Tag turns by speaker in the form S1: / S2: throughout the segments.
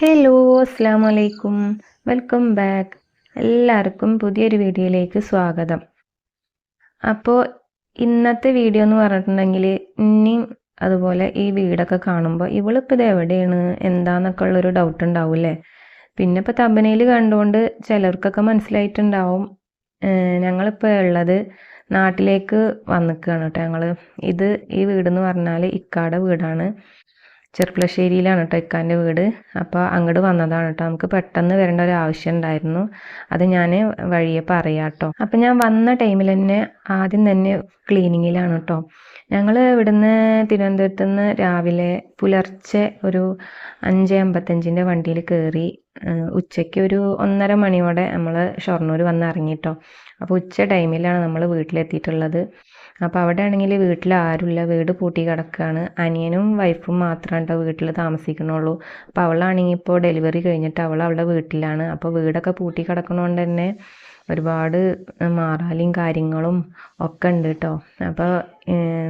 S1: Hello അസ്സാം വലൈക്കും welcome back എല്ലാവർക്കും പുതിയൊരു വീഡിയോയിലേക്ക് സ്വാഗതം. അപ്പോൾ ഇന്നത്തെ വീഡിയോ എന്ന് പറഞ്ഞിട്ടുണ്ടെങ്കിൽ ഇനിയും അതുപോലെ ഈ വീടൊക്കെ കാണുമ്പോൾ ഇവളിപ്പോൾ ഇത് എവിടെയാണ്? എന്താന്നൊക്കെ ഉള്ളൊരു ഡൗട്ട് ഉണ്ടാവില്ലേ? പിന്നെ ഇപ്പോൾ തബനയിൽ കണ്ടുകൊണ്ട് ചിലർക്കൊക്കെ മനസ്സിലായിട്ടുണ്ടാവും. ഞങ്ങളിപ്പോൾ ഉള്ളത് നാട്ടിലേക്ക് വന്നിക്കുകയാണ് കേട്ടോ ഞങ്ങൾ ഇത് ഈ വീടെന്ന് പറഞ്ഞാൽ ഇക്കാടെ വീടാണ്. ചെർപ്പളശ്ശേരിയിലാണ് കേട്ടോ ഇക്കാന്റെ വീട്. അപ്പോൾ അങ്ങോട്ട് വന്നതാണ് കേട്ടോ നമുക്ക് പെട്ടെന്ന് വരേണ്ട ഒരു ആവശ്യം ഉണ്ടായിരുന്നു. അത് ഞാൻ വഴിയെ പറയാം കേട്ടോ അപ്പം ഞാൻ വന്ന ടൈമിൽ തന്നെ ആദ്യം തന്നെ ക്ലീനിങ്ങിലാണ് കേട്ടോ ഞങ്ങൾ ഇവിടുന്ന് തിരുവനന്തപുരത്ത് നിന്ന് രാവിലെ പുലർച്ചെ ഒരു അഞ്ച് അമ്പത്തഞ്ചിന്റെ വണ്ടിയിൽ കയറി ഉച്ചയ്ക്ക് ഒരു ഒന്നര മണിയോടെ നമ്മൾ ഷൊർണൂർ വന്ന് ഇറങ്ങി കേട്ടോ അപ്പോൾ ഉച്ച ടൈമിലാണ് നമ്മൾ വീട്ടിലെത്തിയിട്ടുള്ളത്. അപ്പോൾ അവിടെ ആണെങ്കിൽ വീട്ടിൽ ആരുമില്ല വീട് പൂട്ടി കിടക്കുകയാണ് അനിയനും വൈഫും മാത്രമാണ് കേട്ടോ വീട്ടിൽ താമസിക്കണുള്ളൂ. അപ്പോൾ അവളാണെങ്കിൽ ഇപ്പോൾ ഡെലിവറി കഴിഞ്ഞിട്ട് അവൾ അവളുടെ വീട്ടിലാണ്. അപ്പോൾ വീടൊക്കെ പൂട്ടി കിടക്കണോണ്ട് തന്നെ ഒരുപാട് മാറാലിയും കാര്യങ്ങളും ഒക്കെ ഉണ്ട് കേട്ടോ അപ്പോൾ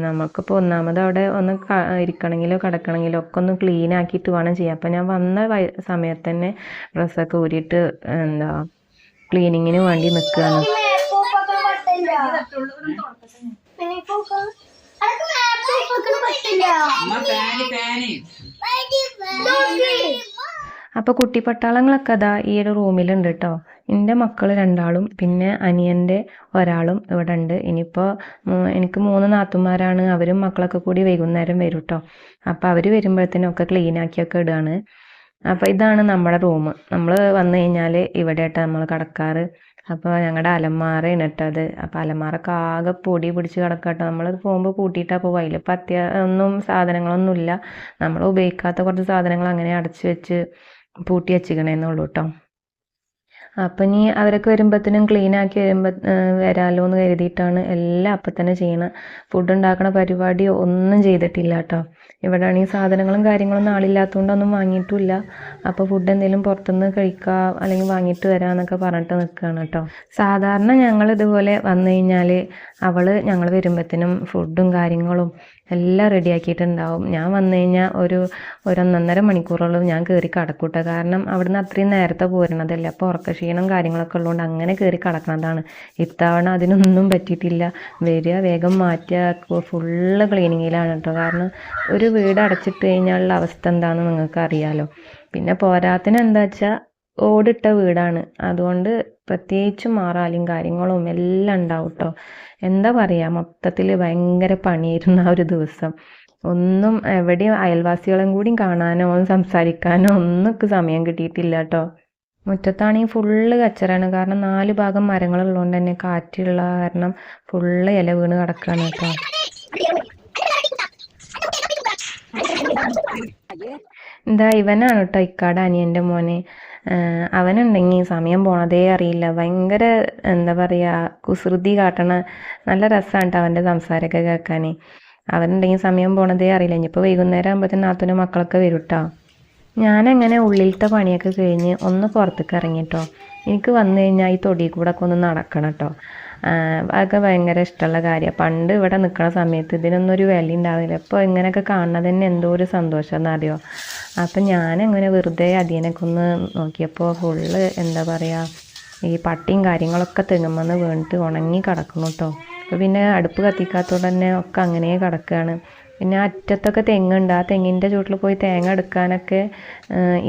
S1: നമുക്കിപ്പോൾ ഒന്നാമത് അവിടെ ഒന്ന് ഇരിക്കണെങ്കിലോ ഇരിക്കണമെങ്കിലോ കിടക്കണമെങ്കിലോ ഒക്കെ ഒന്ന് ക്ലീൻ ആക്കിയിട്ട് വേണം ചെയ്യാൻ. അപ്പോൾ ഞാൻ വന്ന സമയത്ത് തന്നെ ഡ്രസ്സൊക്കെ ഊരിയിട്ട് എന്താ ക്ലീനിങ്ങിന് വേണ്ടി നിൽക്കുകയാണ് അപ്പോൾ കുട്ടി പട്ടാളങ്ങളൊക്കെ അതാ ഈ ഒരു റൂമിലുണ്ട് കേട്ടോ എന്റെ മക്കൾ രണ്ടാളും പിന്നെ അനിയന്റെ ഒരാളും ഇവിടെ ഉണ്ട് ഇനിയിപ്പോൾ എനിക്ക് മൂന്ന് നാത്തുമാരാണ്. അവരും മക്കളൊക്കെ കൂടി വൈകുന്നേരം വരും കേട്ടോ അപ്പോൾ അവർ വരുമ്പോഴത്തേനും ഒക്കെ ക്ലീൻ ആക്കിയൊക്കെ ഇടുകയാണ് അപ്പോൾ ഇതാണ് നമ്മുടെ റൂം. നമ്മൾ വന്നു കഴിഞ്ഞാൽ ഇവിടെയായിട്ട് നമ്മൾ കിടക്കാറ്. അപ്പോൾ ഞങ്ങളുടെ അലമാറയാണ് ഇട്ടത് അപ്പോൾ അലമാറൊക്കെ ആകെ പൊടി പിടിച്ച് കിടക്കട്ടോ നമ്മൾ പോകുമ്പോൾ പൂട്ടിയിട്ടാണ് പോവുക അതിലിപ്പോൾ അത്യാ ഒന്നും സാധനങ്ങളൊന്നുമില്ല. നമ്മൾ ഉപയോഗിക്കാത്ത കുറച്ച് സാധനങ്ങൾ അങ്ങനെ അടച്ചു വെച്ച് പൂട്ടി വച്ചിക്കണേന്നുള്ളൂ കേട്ടോ അപ്പം ഇനി അവരൊക്കെ വരുമ്പോഴത്തേനും ക്ലീൻ ആക്കി വരുമ്പോൾ വരാമല്ലോ എന്ന് കരുതിയിട്ടാണ് എല്ലാം അപ്പം തന്നെ ചെയ്യണം. ഫുഡ് ഉണ്ടാക്കണ പരിപാടി ഒന്നും ചെയ്തിട്ടില്ല കേട്ടോ ഇവിടെ ആണെങ്കിൽ സാധനങ്ങളും കാര്യങ്ങളൊന്നും ആളില്ലാത്തതുകൊണ്ട് ഒന്നും വാങ്ങിയിട്ടുമില്ല അപ്പോൾ ഫുഡ് എന്തെങ്കിലും പുറത്തുനിന്ന് കഴിക്കുക അല്ലെങ്കിൽ വാങ്ങിയിട്ട് വരാമെന്നൊക്കെ പറഞ്ഞിട്ട് നിൽക്കുകയാണ് കേട്ടോ സാധാരണ ഞങ്ങൾ ഇതുപോലെ വന്നു കഴിഞ്ഞാൽ അവൾ ഞങ്ങൾ വരുമ്പോഴത്തേനും ഫുഡും കാര്യങ്ങളും എല്ലാം റെഡിയാക്കിയിട്ടുണ്ടാവും. ഞാൻ വന്നു കഴിഞ്ഞാൽ ഒരു ഒരൊന്നൊന്നര മണിക്കൂറോളം ഞാൻ കയറി കടക്കൂട്ട. കാരണം അവിടുന്ന് അത്രയും നേരത്തെ പോരണതല്ലേ അപ്പോൾ ഉറക്കക്ഷീണം കാര്യങ്ങളൊക്കെ ഉള്ളതുകൊണ്ട് അങ്ങനെ കയറി കടക്കണതാണ്. ഇത്തവണ അതിനൊന്നും പറ്റിയിട്ടില്ല. വരിക വേഗം മാറ്റുക ഫുള്ള് ക്ലീനിങ്ങിലാണ് കേട്ടോ. കാരണം ഒരു വീട് അടച്ചിട്ട് കഴിഞ്ഞാലുള്ള അവസ്ഥ എന്താണെന്ന് നിങ്ങൾക്ക് അറിയാമല്ലോ പിന്നെ പോരാത്തിന് എന്താ വെച്ചാൽ ഓടിട്ട വീടാണ്. അതുകൊണ്ട് പ്രത്യേകിച്ച് മാറാലും കാര്യങ്ങളും എല്ലാം ഉണ്ടാവും കേട്ടോ എന്താ പറയുക മൊത്തത്തിൽ ഭയങ്കര പണിയിരുന്ന ആ ഒരു ദിവസം. ഒന്നും എവിടെയും അയൽവാസികളും കൂടി കാണാനോ സംസാരിക്കാനോ ഒന്നും സമയം കിട്ടിയിട്ടില്ല കേട്ടോ മുറ്റത്താണെങ്കിൽ ഫുള്ള് കച്ചറാണ്. കാരണം നാല് ഭാഗം മരങ്ങളുള്ളതുകൊണ്ട് തന്നെ കാറ്റുള്ള കാരണം ഫുള്ള് ഇല വീണ് കിടക്കാണ് കേട്ടോ എന്താ ഇവനാണ് കേട്ടോ ഇക്കാട് അനിയന്റെ മോനെ. അവനുണ്ടെങ്കിൽ സമയം പോണതേ അറിയില്ല. ഭയങ്കര എന്താ പറയുക കുസൃതി കാട്ടണ നല്ല രസമാണ് കേട്ടോ അവന്റെ സംസാരമൊക്കെ കേൾക്കാൻ അവനുണ്ടെങ്കിൽ സമയം പോണതേ അറിയില്ല. ഇനിയിപ്പോൾ വൈകുന്നേരം ആകുമ്പോഴത്തേനും നാത്തൂനും മക്കളൊക്കെ വരും കേട്ടോ ഞാനങ്ങനെ ഉള്ളിലത്തെ പണിയൊക്കെ കഴിഞ്ഞ് ഒന്ന് പുറത്തേക്ക് ഇറങ്ങിട്ടോ എനിക്ക് വന്നു കഴിഞ്ഞാൽ ഈ തൊടി കൂടെ ഒക്കെ ഒന്ന് നടക്കണം കേട്ടോ അതൊക്കെ ഭയങ്കര ഇഷ്ടമുള്ള കാര്യമാണ് പണ്ട് ഇവിടെ നിൽക്കുന്ന സമയത്ത് ഇതിനൊന്നും ഒരു വില ഉണ്ടാവില്ല ഇപ്പോൾ ഇങ്ങനെയൊക്കെ കാണുന്നത് തന്നെ എന്തോ ഒരു സന്തോഷം എന്നറിയോ? അപ്പം ഞാനങ്ങനെ വെറുതെ അതിനൊക്കെ ഒന്ന് നോക്കിയപ്പോൾ ഫുള്ള് എന്താ പറയുക ഈ പട്ടിയും കാര്യങ്ങളൊക്കെ തെങ്ങുമെന്ന് വീണിട്ട് ഉണങ്ങി കിടക്കുന്നു കേട്ടോ അപ്പോൾ പിന്നെ അടുപ്പ് കത്തിക്കാത്തതുകൊണ്ട് തന്നെ ഒക്കെ അങ്ങനെ കിടക്കുകയാണ് പിന്നെ അറ്റത്തൊക്കെ തെങ്ങുണ്ട്. ആ തെങ്ങിന്റെ ചുവട്ടിൽ പോയി തേങ്ങ എടുക്കാനൊക്കെ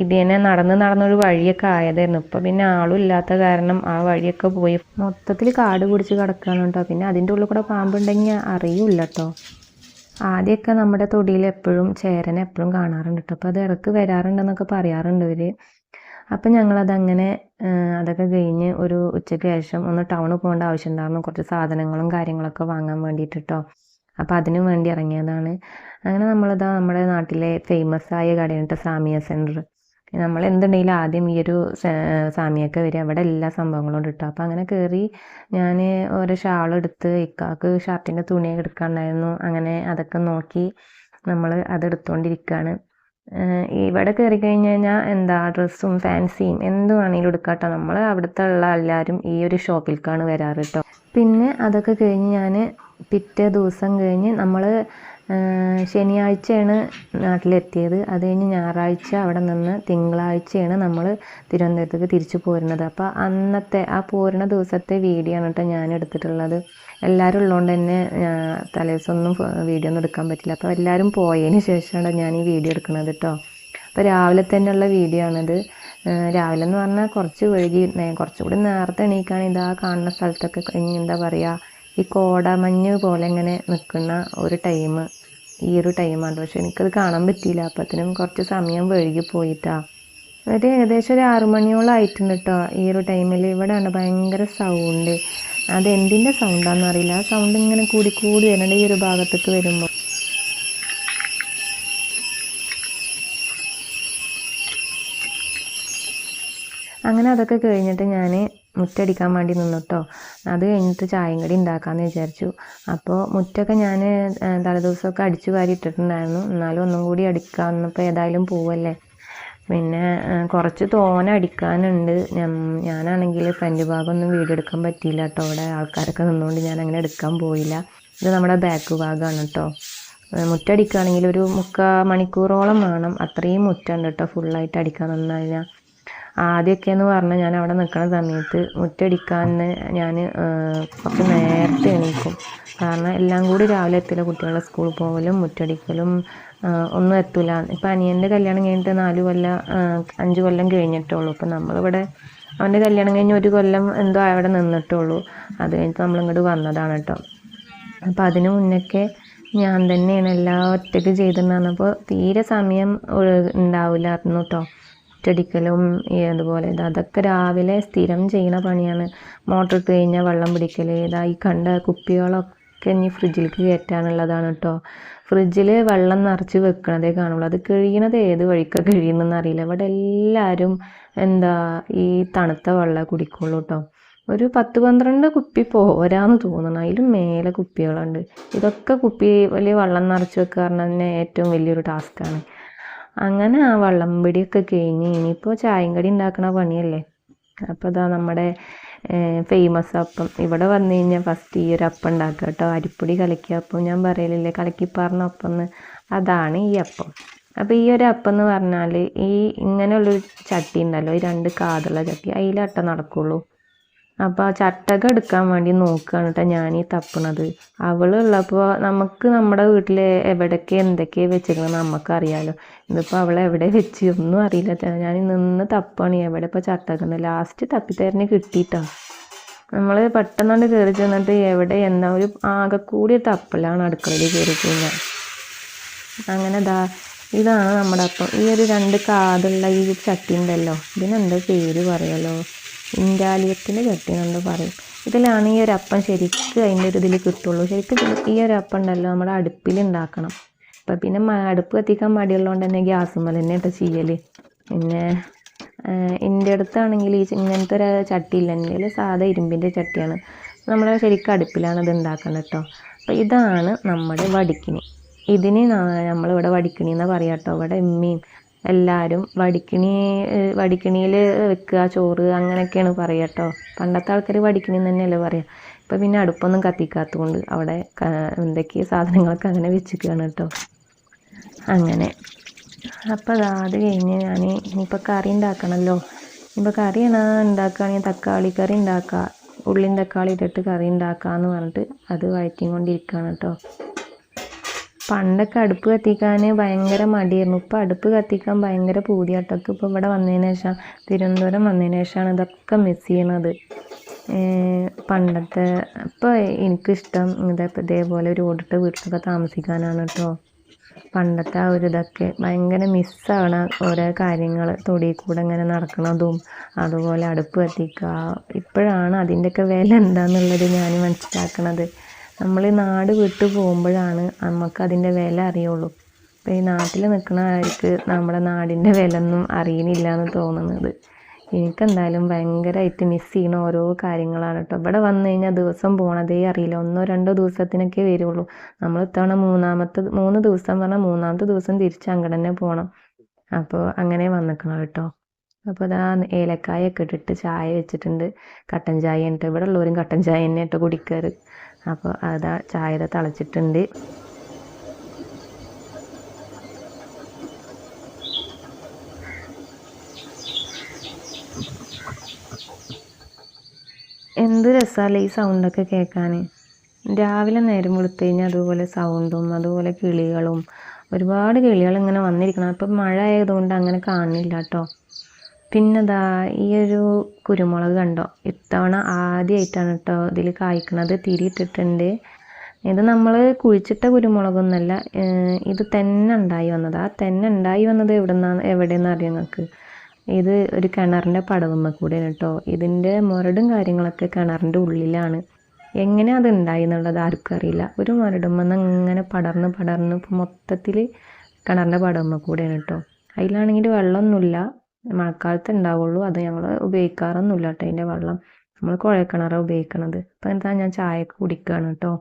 S1: ഇത് തന്നെ നടന്ന് നടന്നൊരു വഴിയൊക്കെ ആയതായിരുന്നു. ഇപ്പം പിന്നെ ആളും ഇല്ലാത്ത കാരണം ആ വഴിയൊക്കെ പോയി. മൊത്തത്തിൽ കാട് പിടിച്ച് കിടക്കുകയാണ് കേട്ടോ. പിന്നെ അതിന്റെ ഉള്ളിൽ കൂടെ പാമ്പുണ്ടെങ്കിൽ അറിയില്ല കേട്ടോ ആദ്യമൊക്കെ നമ്മുടെ തൊടിയിൽ എപ്പോഴും ചേരനെ എപ്പോഴും കാണാറുണ്ട് കേട്ടോ അപ്പോൾ അത് ഇറക്ക് വരാറുണ്ടെന്നൊക്കെ പറയാറുണ്ട് ഇവർ അപ്പം ഞങ്ങളതങ്ങനെ അതൊക്കെ കഴിഞ്ഞ് ഒരു ഉച്ചയ്ക്ക് ശേഷം ഒന്ന് ടൗണിൽ പോകേണ്ട ആവശ്യമുണ്ടായിരുന്നു കുറച്ച് സാധനങ്ങളും കാര്യങ്ങളൊക്കെ വാങ്ങാൻ വേണ്ടിയിട്ട് കേട്ടോ അപ്പോൾ അതിനു വേണ്ടി ഇറങ്ങിയതാണ്. അങ്ങനെ നമ്മളിതാ നമ്മുടെ നാട്ടിലെ ഫേമസ് ആയ കടയാണ് കേട്ടോ സാമിയ സെന്റർ നമ്മൾ എന്തുണ്ടെങ്കിലും ആദ്യം ഈ ഒരു സാമിയൊക്കെ വരിക. അവിടെ എല്ലാ സംഭവങ്ങളും ഉണ്ട് കേട്ടോ അങ്ങനെ കയറി ഞാൻ ഒരു ഷാൾ എടുത്ത് ഇക്കാക്ക് ഷർട്ടിന്റെ തുണിയൊക്കെ എടുക്കാണ്ടായിരുന്നു. അങ്ങനെ അതൊക്കെ നോക്കി നമ്മൾ അതെടുത്തുകൊണ്ടിരിക്കുകയാണ് ഇവിടെ കയറി കഴിഞ്ഞ് കഴിഞ്ഞാൽ എന്താ ഡ്രസ്സും ഫാൻസിയും എന്ത് വേണമെങ്കിലും എടുക്കാട്ടോ നമ്മൾ അവിടുത്തെ ഉള്ള എല്ലാവരും ഈ ഒരു ഷോപ്പിലേക്കാണ് വരാറ് കേട്ടോ പിന്നെ അതൊക്കെ കഴിഞ്ഞ് ഞാൻ പിറ്റേ ദിവസം കഴിഞ്ഞ് നമ്മൾ ശനിയാഴ്ചയാണ് നാട്ടിലെത്തിയത്. അത് കഴിഞ്ഞ് ഞായറാഴ്ച അവിടെ നിന്ന് തിങ്കളാഴ്ചയാണ് നമ്മൾ തിരുവനന്തപുരത്തേക്ക് തിരിച്ചു പോരുന്നത്. അപ്പോൾ അന്നത്തെ ആ പോരുന്ന ദിവസത്തെ വീഡിയോ ആണ് കേട്ടോ ഞാൻ എടുത്തിട്ടുള്ളത്. എല്ലാവരും ഉള്ളതുകൊണ്ട് തന്നെ തലേദിവസമൊന്നും വീഡിയോ ഒന്നും എടുക്കാൻ പറ്റില്ല. അപ്പോൾ എല്ലാവരും പോയതിന് ശേഷമാണ് ഞാൻ ഈ വീഡിയോ എടുക്കുന്നത് കേട്ടോ. അപ്പോൾ രാവിലെ തന്നെയുള്ള വീഡിയോ ആണിത്. രാവിലെ എന്ന് പറഞ്ഞാൽ കുറച്ച് വൈകി കുറച്ചുകൂടി നേരത്തെ എണീക്കാൻ ഇതാ കാണുന്ന സ്ഥലത്തൊക്കെ എന്താ പറയുക ഈ കോടമഞ്ഞ് പോലെ ഇങ്ങനെ നിൽക്കുന്ന ഒരു ടൈം ഈ ഒരു ടൈമാണ് പക്ഷെ എനിക്കത് കാണാൻ പറ്റിയില്ല. അപ്പത്തിനും കുറച്ച് സമയം വഴുകി പോയിട്ടാ. ഒരു ഏകദേശം ഒരു ആറു മണിയോളം ആയിട്ടുണ്ട് കേട്ടോ ഈ ഒരു ടൈമിൽ ഇവിടെ ഉണ്ട് ഭയങ്കര സൗണ്ട് അത് എന്തിന്റെ സൗണ്ടാണെന്ന് അറിയില്ല. ആ സൗണ്ട് ഇങ്ങനെ കൂടി കൂടി വരുന്നുണ്ട് ഈ ഒരു ഭാഗത്തേക്ക് വരുമ്പോൾ അങ്ങനെ അതൊക്കെ കഴിഞ്ഞിട്ട് ഞാൻ മുറ്റടിക്കാൻ വേണ്ടി നിന്നു കേട്ടോ അത് കഴിഞ്ഞിട്ട് ചായയും കടി ഉണ്ടാക്കാമെന്ന് വിചാരിച്ചു. അപ്പോൾ മുറ്റൊക്കെ ഞാൻ തലേദിവസമൊക്കെ അടിച്ചു വാരി ഇട്ടിട്ടുണ്ടായിരുന്നു എന്നാലും ഒന്നും കൂടി അടിക്കാമെന്നപ്പോൾ ഏതായാലും പോവല്ലേ. പിന്നെ കുറച്ച് തോന അടിക്കാനുണ്ട്. ഞാനാണെങ്കിൽ ഫ്രണ്ട് ഭാഗമൊന്നും വീഡിയോ എടുക്കാൻ പറ്റിയില്ല കേട്ടോ അവിടെ ആൾക്കാരൊക്കെ നിന്നുകൊണ്ട് ഞാൻ അങ്ങനെ എടുക്കാൻ പോയില്ല. ഇത് നമ്മുടെ ബാക്ക് ഭാഗമാണ് കേട്ടോ മുറ്റടിക്കുകയാണെങ്കിൽ ഒരു മുക്കാ മണിക്കൂറോളം വേണം. അത്രയും മുറ്റുണ്ട് കേട്ടോ ഫുള്ളായിട്ട് അടിക്കാൻ നിന്നു കഴിഞ്ഞാൽ ആദ്യമൊക്കെ എന്ന് പറഞ്ഞാൽ ഞാൻ അവിടെ നിൽക്കുന്ന സമയത്ത് മുറ്റടിക്കാൻ ഞാൻ കുറച്ച് നേരത്തെ എണീക്കും. കാരണം എല്ലാം കൂടി രാവിലെ എത്തില്ല കുട്ടികളെ സ്കൂളിൽ പോകലും മുറ്റടിക്കലും ഒന്നും എത്തില്ല ഇപ്പം അനിയന്റെ കല്യാണം കഴിഞ്ഞിട്ട് നാല് കൊല്ലം അഞ്ച് കൊല്ലം കഴിഞ്ഞിട്ടുള്ളൂ അപ്പം നമ്മളിവിടെ അവന്റെ കല്യാണം കഴിഞ്ഞ് ഒരു കൊല്ലം എന്തോ അവിടെ നിന്നിട്ടുള്ളൂ അത് കഴിഞ്ഞിട്ട് നമ്മളിങ്ങോട്ട് വന്നതാണ് കേട്ടോ. അപ്പം അതിന് മുന്നൊക്കെ ഞാൻ തന്നെയാണ് എല്ലാം ഒറ്റയ്ക്ക് ചെയ്തിട്ടുണ്ടായിരുന്നപ്പോൾ തീരെ സമയം ഉണ്ടാവില്ലായിരുന്നു കേട്ടോ ഒറ്റടിക്കലും അതുപോലെ ഇത് അതൊക്കെ രാവിലെ സ്ഥിരം ചെയ്യുന്ന പണിയാണ്. മോട്ടർ ഇട്ട് കഴിഞ്ഞാൽ വെള്ളം പിടിക്കൽ ഇതാ ഈ കണ്ട കുപ്പികളൊക്കെ ഇനി ഫ്രിഡ്ജിലേക്ക് കയറ്റാനുള്ളതാണ് കേട്ടോ ഫ്രിഡ്ജിൽ വെള്ളം നിറച്ച് വെക്കണതേ കാണുള്ളൂ. അത് കഴിയണത് ഏത് വഴിക്കാണ് കഴിയുന്നതെന്ന് അറിയില്ല. ഇവിടെ എല്ലാവരും എന്താ ഈ തണുത്ത വെള്ളം കുടിക്കുള്ളൂ കേട്ടോ ഒരു പത്ത് പന്ത്രണ്ട് കുപ്പി പോരാന്ന് തോന്നുന്നു. അതിലും മേലെ കുപ്പികളുണ്ട്. ഇതൊക്കെ കുപ്പി വലിയ വെള്ളം നിറച്ച് വെക്കുക പറഞ്ഞാൽ തന്നെ ഏറ്റവും വലിയൊരു ടാസ്ക്കാണ്. അങ്ങനെ ആ വള്ളം പിടിയൊക്കെ കഴിഞ്ഞ് ഇനിയിപ്പോൾ ചായയും കടി ഉണ്ടാക്കണ പണിയല്ലേ? അപ്പോൾ ഇതാ നമ്മുടെ ഫേമസ് അപ്പം ഇവിടെ വന്നു കഴിഞ്ഞാൽ ഫസ്റ്റ് ഈ ഒരു അപ്പം ഉണ്ടാക്കുക കേട്ടോ. അരിപ്പൊടി കലക്കിയ അപ്പം ഞാൻ പറയലില്ലേ കലക്കിപ്പാറിന അപ്പം എന്ന് അതാണ് ഈ അപ്പം. അപ്പോൾ ഈ ഒരു അപ്പം എന്ന് പറഞ്ഞാൽ ഈ ഇങ്ങനെയുള്ളൊരു ചട്ടി ഉണ്ടല്ലോ ഈ രണ്ട് കാതുള്ള ചട്ടി അതിലട്ട നടക്കുള്ളൂ. അപ്പോൾ ആ ചട്ടക എടുക്കാൻ വേണ്ടി നോക്കുകയാണ് കേട്ടോ ഞാൻ ഈ തപ്പണത്. അവളുള്ളപ്പോൾ നമുക്ക് നമ്മുടെ വീട്ടിൽ എവിടെയൊക്കെ എന്തൊക്കെ വെച്ചിരിക്കണം നമുക്കറിയാലോ ഇതിപ്പോൾ അവളെ എവിടെ വെച്ച് ഒന്നും അറിയില്ല ഞാൻ നിന്ന് തപ്പാണ്. എവിടെ ഇപ്പോൾ ചട്ടക്കുന്നത് ലാസ്റ്റ് തപ്പിത്തേരനെ കിട്ടിയിട്ടാണ് കിട്ടിയിട്ടോ നമ്മൾ പെട്ടെന്നാണ്ട് കയറി ചെന്നിട്ട് എവിടെ എന്താ ഒരു ആകെ കൂടിയ തപ്പലാണ് അടുക്കളയിൽ കയറി കഴിഞ്ഞാൽ അങ്ങനെ ദാ ഇതാണ് നമ്മുടെ അപ്പം. ഈ ഒരു രണ്ട് കാതുള്ള ഈ ചട്ടി ഉണ്ടല്ലോ. ഇതിനെന്താ പേര് പറയുമല്ലോ ഇൻഡാലിയത്തിന്റെ ചട്ടി പറയും. ഇതിലാണ് ഈ ഒരു അപ്പം ശരിക്കും അതിന്റെ ഒരു ഇതിൽ കിട്ടുള്ളൂ. ശരിക്കും ഈ ഒരു അപ്പം ഉണ്ടല്ലോ നമ്മുടെ അടുപ്പിൽ ഉണ്ടാക്കണം അപ്പം പിന്നെ അടുപ്പ് കത്തിക്കാൻ മടിയുള്ളതുകൊണ്ട് തന്നെ ഗ്യാസ് മേലെ തന്നെ കേട്ടോ ചെയ്യൽ പിന്നെ എന്റെ അടുത്താണെങ്കിൽ ഈ ഇങ്ങനത്തെ ഒരു ചട്ടിയില്ല. എന്റെ സാധാ ഇരുമ്പിന്റെ ചട്ടിയാണ്. നമ്മൾ ശരിക്കും അടുപ്പിലാണ് ഇത് ഉണ്ടാക്കുന്നത് കേട്ടോ. അപ്പോൾ ഇതാണ് നമ്മുടെ വടിക്കിനി ഇതിന് നമ്മളിവിടെ വടിക്കിണി എന്നാണ് പറയാം കേട്ടോ. ഇവിടെ ഉമ്മയും എല്ലാവരും വടിക്കിണി വടിക്കിണിയിൽ വെക്കുക ചോറ് അങ്ങനെയൊക്കെയാണ് പറയുക കേട്ടോ. പണ്ടത്തെ ആൾക്കാർ വടിക്കിണി തന്നെയല്ലേ പറയുക ഇപ്പം പിന്നെ അടുപ്പൊന്നും കത്തിക്കാത്തതുകൊണ്ട് അവിടെ എന്തൊക്കെയോ സാധനങ്ങളൊക്കെ അങ്ങനെ വെച്ചിരിക്കുകയാണ് കേട്ടോ. അങ്ങനെ. അപ്പോൾ അതാ അത് കഴിഞ്ഞ് ഞാൻ ഇനിയിപ്പോൾ കറി ഉണ്ടാക്കണമല്ലോ ഇപ്പോൾ കറി എന്നാ ഉണ്ടാക്കുകയാണെങ്കിൽ തക്കാളി കറി ഉണ്ടാക്കുക ഉള്ളിൻ തക്കാളി ഇട്ടിട്ട് കറി ഉണ്ടാക്കാന്ന് പറഞ്ഞിട്ട് അത് വഴറ്റിക്കൊണ്ടിരിക്കുകയാണ് കേട്ടോ. പണ്ടൊക്കെ അടുപ്പ് കത്തിക്കാൻ ഭയങ്കര മടിയായിരുന്നു. ഇപ്പം അടുപ്പ് കത്തിക്കാൻ ഭയങ്കര പൂതിയാട്ടൊക്കെ ഇപ്പോൾ ഇവിടെ വന്നതിന് ശേഷം തിരുവനന്തപുരം വന്നതിന് ശേഷമാണ് ഇതൊക്കെ മിസ് ചെയ്യണത്. പണ്ടത്തെ ഇപ്പോൾ എനിക്കിഷ്ടം ഇതേ ഇതേപോലെ ഒരു ഓടിട്ട വീട്ടിലൊക്കെ താമസിക്കാനാണ് കേട്ടോ പണ്ടത്തെ ആ ഒരു ഇതൊക്കെ ഭയങ്കര മിസ്സാവണ ഓരോ കാര്യങ്ങൾ തൊടിയിൽ കൂടെ ഇങ്ങനെ നടക്കണതും അതുപോലെ അടുപ്പ് കത്തിക്കുക. ഇപ്പോഴാണ് അതിന്റെയൊക്കെ വില എന്താണെന്നുള്ളത് ഞാൻ മനസ്സിലാക്കണത്. നമ്മൾ ഈ നാട് വിട്ടു പോകുമ്പോഴാണ് നമുക്ക് അതിന്റെ വില അറിയുള്ളൂ. അപ്പോൾ ഈ നാട്ടിൽ നിൽക്കുന്ന നിൽക്കുന്നവർക്ക് നമ്മുടെ നാടിന്റെ വില ഒന്നും അറിയണില്ല എന്ന് തോന്നുന്നത്. എനിക്കെന്തായാലും ഭയങ്കരമായിട്ട് മിസ് ചെയ്യുന്ന ഓരോ കാര്യങ്ങളാണ് കേട്ടോ ഇവിടെ വന്നു കഴിഞ്ഞാൽ ദിവസം പോണതേ അറിയില്ല. ഒന്നോ രണ്ടോ ദിവസത്തിനൊക്കെ വരുള്ളൂ. നമ്മൾ ഇത്തവണ മൂന്നാമത്തെ മൂന്ന് ദിവസം പറഞ്ഞാൽ മൂന്നാമത്തെ ദിവസം തിരിച്ച് അങ്ങോട്ട് തന്നെ പോകണം അപ്പോൾ അങ്ങനെ വന്നിക്കണം കേട്ടോ അപ്പോൾ അതാ ഏലക്കായൊക്കെ ഇട്ടിട്ട് ചായ വെച്ചിട്ടുണ്ട്. കട്ടൻ ചായ ഉണ്ട് ഇവിടെ ഉള്ളവരും കട്ടൻ ചായ തന്നെ കേട്ടോ കുടിക്കാറ്. അപ്പോൾ അതാ ചായ തിളച്ചിട്ടുണ്ട്. എന്ത് രസമല്ലേ ഈ സൗണ്ടൊക്കെ കേൾക്കാൻ രാവിലെ നേരം വെളുത്തു കഴിഞ്ഞാൽ അതുപോലെ സൗണ്ടും അതുപോലെ കിളികളും ഒരുപാട് കിളികൾ ഇങ്ങനെ വന്നിരിക്കണം. അപ്പം മഴ ആയതുകൊണ്ട് അങ്ങനെ കാണില്ല കേട്ടോ പിന്നെ ദാ ഈ ഒരു കുരുമുളക് കണ്ടോ? ഇത്തവണ ആദ്യമായിട്ടാണ് കേട്ടോ ഇതിൽ കായ്ക്കണത്. തിരിയിട്ടിട്ടുണ്ട് ഇത് നമ്മൾ കുഴിച്ചിട്ട കുരുമുളകൊന്നുമല്ല ഇത് തന്നെ ഉണ്ടായി വന്നത്. ആ തന്നെ ഉണ്ടായി വന്നത് എവിടെ നിന്നാണ് എവിടെയെന്ന് അറിയാം നിങ്ങൾക്ക് ഇത് ഒരു കിണറിന്റെ പടവുമ്മ കൂടെയാണ് കേട്ടോ ഇതിന്റെ മുരടും കാര്യങ്ങളൊക്കെ കിണറിന്റെ ഉള്ളിലാണ്. എങ്ങനെ അത് ഉണ്ടായി എന്നുള്ളത് ആർക്കും അറിയില്ല. ഒരു മുരടുമെന്ന് ഇങ്ങനെ പടർന്ന് പടർന്ന് മൊത്തത്തിൽ കിണറിന്റെ പടവുമ്മ കൂടെയാണ് കേട്ടോ അതിലാണെങ്കിൽ വെള്ളമൊന്നുമില്ല. മഴക്കാലത്ത് ഉണ്ടാവുള്ളൂ. അത് ഞങ്ങൾ ഉപയോഗിക്കാറൊന്നുമില്ല കേട്ടോ അതിന്റെ വെള്ളം. നമ്മൾ കുഴൽക്കിണറാണ് ഉപയോഗിക്കണത്. അപ്പം എന്താ ഞാൻ ചായയൊക്കെ കുടിക്കുകയാണ് കേട്ടോ.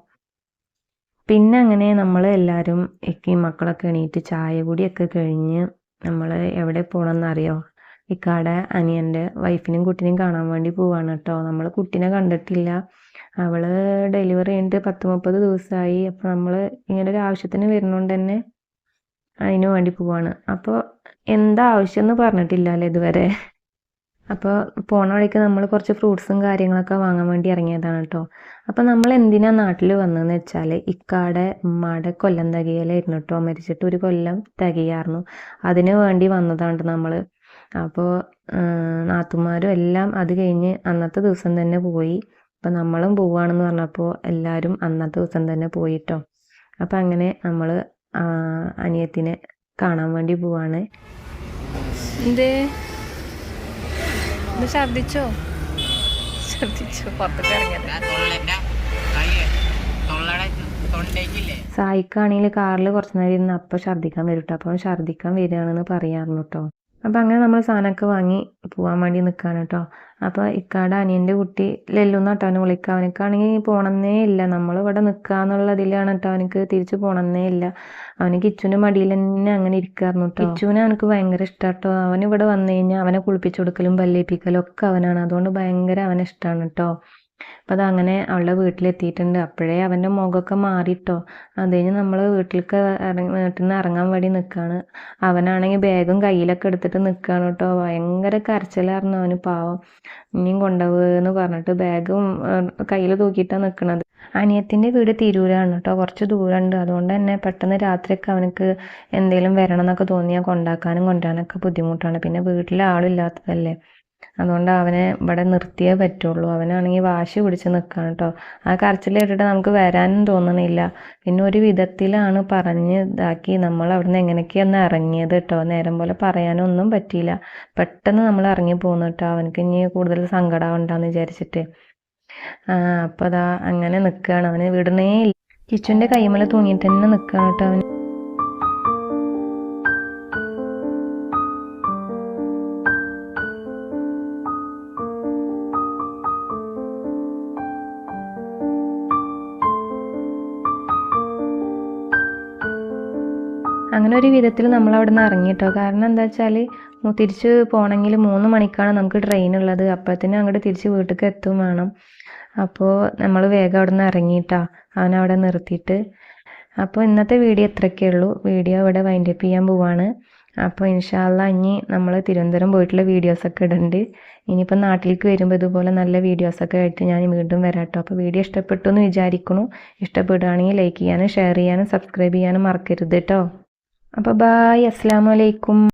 S1: പിന്നെ അങ്ങനെ നമ്മൾ എല്ലാവരും ഈ മക്കളൊക്കെ എണീറ്റ് ചായ കൂടിയൊക്കെ കഴിഞ്ഞ് നമ്മൾ എവിടെ പോകണമെന്നറിയോ ഇക്കാടെ അനിയന്റെ വൈഫിനും കുട്ടിനെയും കാണാൻ വേണ്ടി പോവാണ് കേട്ടോ. നമ്മൾ കുട്ടീനെ കണ്ടിട്ടില്ല. അവൾ ഡെലിവറി കഴിഞ്ഞിട്ട് പത്ത് മുപ്പത് ദിവസമായി അപ്പോൾ നമ്മൾ ഇങ്ങനെ ഒരു ആവശ്യത്തിന് വരുന്നോണ്ട് തന്നെ അതിന് വേണ്ടി പോവാണ്. അപ്പോൾ എന്താ ആവശ്യം എന്ന് പറഞ്ഞിട്ടില്ല അല്ലേ ഇതുവരെ. അപ്പോൾ പോണ വഴിക്ക് നമ്മൾ കുറച്ച് ഫ്രൂട്ട്സും കാര്യങ്ങളൊക്കെ വാങ്ങാൻ വേണ്ടി ഇറങ്ങിയതാണ് കേട്ടോ അപ്പോൾ നമ്മൾ എന്തിനാ നാട്ടിൽ വന്നതെന്ന് വെച്ചാൽ ഇക്കാടെ ഉമ്മാടെ കൊല്ലം തികയലായിരുന്നു കേട്ടോ മരിച്ചിട്ട് ഒരു കൊല്ലം തികയായിരുന്നു അതിന് വേണ്ടി വന്നതാണ് നമ്മൾ അപ്പോൾ നാത്തുമാരും എല്ലാം അത് കഴിഞ്ഞ് അന്നത്തെ ദിവസം തന്നെ പോയി. അപ്പം നമ്മളും പോവുകയാണെന്ന് പറഞ്ഞപ്പോൾ എല്ലാവരും അന്നത്തെ ദിവസം തന്നെ പോയിട്ടോ അപ്പം അങ്ങനെ നമ്മൾ അനിയത്തിനെ കാണാൻ വേണ്ടി പോവാണ്.
S2: ഛർദിച്ചോ പുറത്തേക്ക് ഇറങ്ങിയത്.
S1: സായിക്കാണെങ്കിൽ കാറിൽ കുറച്ചു നേരം ഇരുന്ന് അപ്പം ഛർദ്ദിക്കാൻ വരും കേട്ടോ അപ്പം ഛർദ്ദിക്കാൻ വരികയാണെന്ന് പറയാറുണ്ട് കേട്ടോ അപ്പം അങ്ങനെ നമ്മൾ സാധനമൊക്കെ വാങ്ങി പോകാൻ വേണ്ടി നിൽക്കുകയാണ് കേട്ടോ അപ്പോൾ ഇക്കാടെ അനിയന്റെ കുട്ടി ലെല്ലുന്ന കേട്ടോ അവനെ വിളിക്കുക അവനക്കാണെങ്കിൽ പോണന്നേ ഇല്ല. നമ്മൾ ഇവിടെ നിൽക്കുക എന്നുള്ളതിലാണ് കേട്ടോ അവനക്ക് തിരിച്ചു പോണന്നേ ഇല്ല. അവന് കിച്ചുവിന്റെ മടിയിൽ തന്നെ അങ്ങനെ ഇരിക്കായിരുന്നു കേട്ടോ കിച്ചുവിനെ അവനക്ക് ഭയങ്കര ഇഷ്ടമാണ് കേട്ടോ അവൻ ഇവിടെ വന്നു കഴിഞ്ഞാൽ അവനെ കുളിപ്പിച്ചു കൊടുക്കലും പല്ലേപ്പിക്കലും ഒക്കെ അവനാണ്. അതുകൊണ്ട് ഭയങ്കര അവനെ ഇഷ്ടമാണ് കേട്ടോ അപ്പം അതങ്ങനെ അവളുടെ വീട്ടിലെത്തിയിട്ടുണ്ട്. അപ്പോഴേ അവന്റെ മുഖമൊക്കെ മാറിയിട്ടോ അത് കഴിഞ്ഞ് നമ്മൾ വീട്ടിലേക്ക് ഇറങ്ങി വീട്ടിൽ നിന്ന് ഇറങ്ങാൻ വേണ്ടി നിൽക്കുകയാണ് അവനാണെങ്കിൽ ബാഗും കയ്യിലൊക്കെ എടുത്തിട്ട് നിൽക്കുകയാണ് കേട്ടോ. ഭയങ്കര കരച്ചിലായിരുന്നു അവന് പാവം. ഇനിയും കൊണ്ടുപോകുമെന്ന് പറഞ്ഞിട്ട് ബാഗും കയ്യിൽ തൂക്കിയിട്ടാണ് നിൽക്കുന്നത് അനിയത്തിന്റെ വീട് തിരൂരാണ് കേട്ടോ. കുറച്ച് ദൂരമുണ്ട് അതുകൊണ്ട് തന്നെ പെട്ടെന്ന് രാത്രിയൊക്കെ അവനക്ക് എന്തെങ്കിലും വരണം എന്നൊക്കെ തോന്നിയാൽ കൊണ്ടാക്കാനും കൊണ്ടുവരാനൊക്കെ ബുദ്ധിമുട്ടാണ്. പിന്നെ വീട്ടിൽ ആളില്ലാത്തതല്ലേ അതുകൊണ്ട് അവനെ ഇവിടെ നിർത്തിയേ പറ്റുള്ളൂ. അവനാണെങ്കിൽ വാശി പിടിച്ച് നിൽക്കുകയാണ് കേട്ടോ ആ കരച്ചിൽ കേട്ടിട്ട് നമുക്ക് വരാനും തോന്നണില്ല. പിന്നെ ഒരു വിധത്തിലാണ് പറഞ്ഞ് ഇതാക്കി നമ്മൾ അവിടുന്ന് എങ്ങനെയൊക്കെയാണ് ഇറങ്ങിയത് കേട്ടോ നേരം പോലെ പറയാനൊന്നും പറ്റിയില്ല. പെട്ടെന്ന് നമ്മൾ ഇറങ്ങി പോകുന്നു കേട്ടോ അവനക്ക് ഇനി കൂടുതൽ സങ്കടം ഉണ്ടാന്ന് വിചാരിച്ചിട്ട്. ആ അപ്പോൾ അതാ അങ്ങനെ നിൽക്കുകയാണ് അവന് വിടണേ ഇല്ല. കിച്ചുവിന്റെ കൈമല തൂങ്ങി തന്നെ നിൽക്കുകയാണ് കേട്ടോ അവൻ ഒരു വിധത്തിൽ നമ്മൾ അവിടെ നിന്ന് ഇറങ്ങിയിട്ടോ കാരണം എന്താ വെച്ചാൽ തിരിച്ച് പോകണമെങ്കിൽ മൂന്ന് മണിക്കാണ് നമുക്ക് ട്രെയിൻ ഉള്ളത്. അപ്പോഴത്തേനും അങ്ങോട്ട് തിരിച്ച് വീട്ടിലേക്ക് എത്തും വേണം. അപ്പോൾ നമ്മൾ വേഗം അവിടെ നിന്ന് ഇറങ്ങിയിട്ടാ അവനവിടെ നിർത്തിയിട്ട്. അപ്പോൾ ഇന്നത്തെ വീഡിയോ ഇത്രയൊക്കെ ഉള്ളൂ. വീഡിയോ ഇവിടെ വൈൻഡ് അപ്പ് ചെയ്യാൻ പോവാണ്. അപ്പോൾ ഇൻഷാല്ല ഇനി നമ്മൾ തിരുവനന്തപുരം പോയിട്ടുള്ള വീഡിയോസൊക്കെ ഇടുന്നുണ്ട് ഇനിയിപ്പോൾ നാട്ടിലേക്ക് വരുമ്പോൾ ഇതുപോലെ നല്ല വീഡിയോസൊക്കെ ആയിട്ട് ഞാൻ വീണ്ടും വരാം കേട്ടോ അപ്പോൾ വീഡിയോ ഇഷ്ടപ്പെട്ടു എന്ന് വിചാരിക്കണു ഇഷ്ടപ്പെടുകയാണെങ്കിൽ ലൈക്ക് ചെയ്യാനും ഷെയർ ചെയ്യാനും സബ്സ്ക്രൈബ് ചെയ്യാനും മറക്കരുത് കേട്ടോ അപ്പോൾ ബായ് അസ്സാം വലൈക്കും